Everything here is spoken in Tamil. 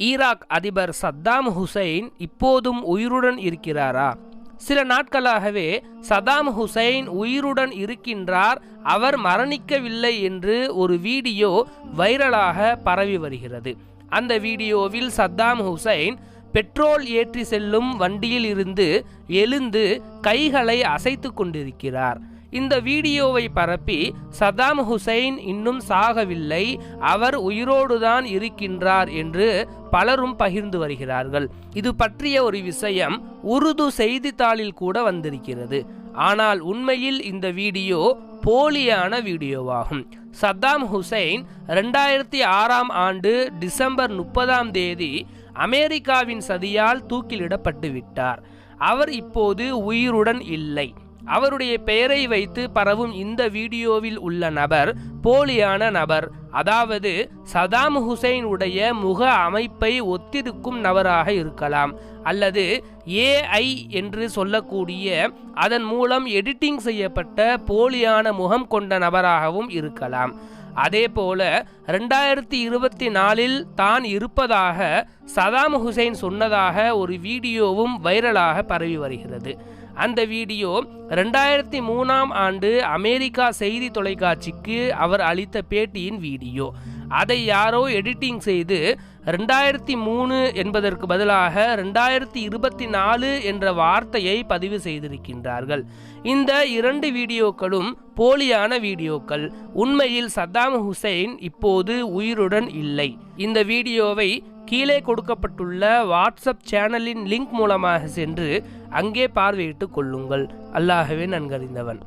ஈராக் அதிபர் சத்தாம் ஹுசைன் இப்போதும் உயிருடன் இருக்கிறாரா? சில நாட்களாகவே சதாம் ஹுசைன் உயிருடன் இருக்கின்றார் அவர் மரணிக்கவில்லை என்று ஒரு வீடியோ வைரலாக பரவி வருகிறது. அந்த வீடியோவில் சத்தாம் ஹுசைன் பெட்ரோல் ஏற்றி செல்லும் வண்டியில் இருந்து எழுந்து கைகளை அசைத்து கொண்டிருக்கிறார். இந்த வீடியோவை பரப்பி சதாம் ஹுசைன் இன்னும் சாகவில்லை. அவர் உயிரோடுதான் இருக்கின்றார் என்று பலரும் பகிர்ந்து வருகிறார்கள். இது பற்றிய ஒரு விஷயம் உருது செய்தித்தாளில் கூட வந்திருக்கிறது. ஆனால் உண்மையில் இந்த வீடியோ போலியான வீடியோவாகும். சத்தாம் ஹுசைன் ரெண்டாயிரத்தி ஆறாம் ஆண்டு டிசம்பர் முப்பதாம் தேதி அமெரிக்காவின் சதியால் தூக்கிலிடப்பட்டு விட்டார் அவர் இப்போது உயிருடன் இல்லை. அவருடைய பெயரை வைத்து பரவும் இந்த வீடியோவில் உள்ள நபர் போலியான நபர். அதாவது சதாம் ஹுசைன் உடைய முக அமைப்பை ஒத்திருக்கும் நபராக இருக்கலாம். அல்லது ஏஐ என்று சொல்லக்கூடிய அதன் மூலம் எடிட்டிங் செய்யப்பட்ட போலியான முகம் கொண்ட நபராகவும் இருக்கலாம். அதே போல ரெண்டாயிரத்தி இருபத்தி நாலில் தான் இருப்பதாக சதாம் ஹுசைன் சொன்னதாக ஒரு வீடியோவும் வைரலாக பரவி வருகிறது. அந்த வீடியோ ரெண்டாயிரத்தி மூணாம் ஆண்டு அமெரிக்கா செய்தி தொலைக்காட்சிக்கு அவர் அளித்த பேட்டியின் வீடியோ. அதை யாரோ எடிட்டிங் செய்து ரெண்டாயிரத்தி மூணு என்பதற்கு பதிலாக ரெண்டாயிரத்தி இருபத்தி நாலு என்ற வார்த்தையை பதிவு செய்திருக்கின்றார்கள். இந்த இரண்டு வீடியோக்களும் போலியான வீடியோக்கள். உண்மையில் சத்தாம் ஹுசைன் இப்போது உயிருடன் இல்லை. இந்த வீடியோவை கீழே கொடுக்கப்பட்டுள்ள வாட்ஸ்அப் சேனலின் லிங்க் மூலமாக சென்று அங்கே பார்வையிட்டுக் கொள்ளுங்கள். அல்லாகவே நன்கறிந்தவன்.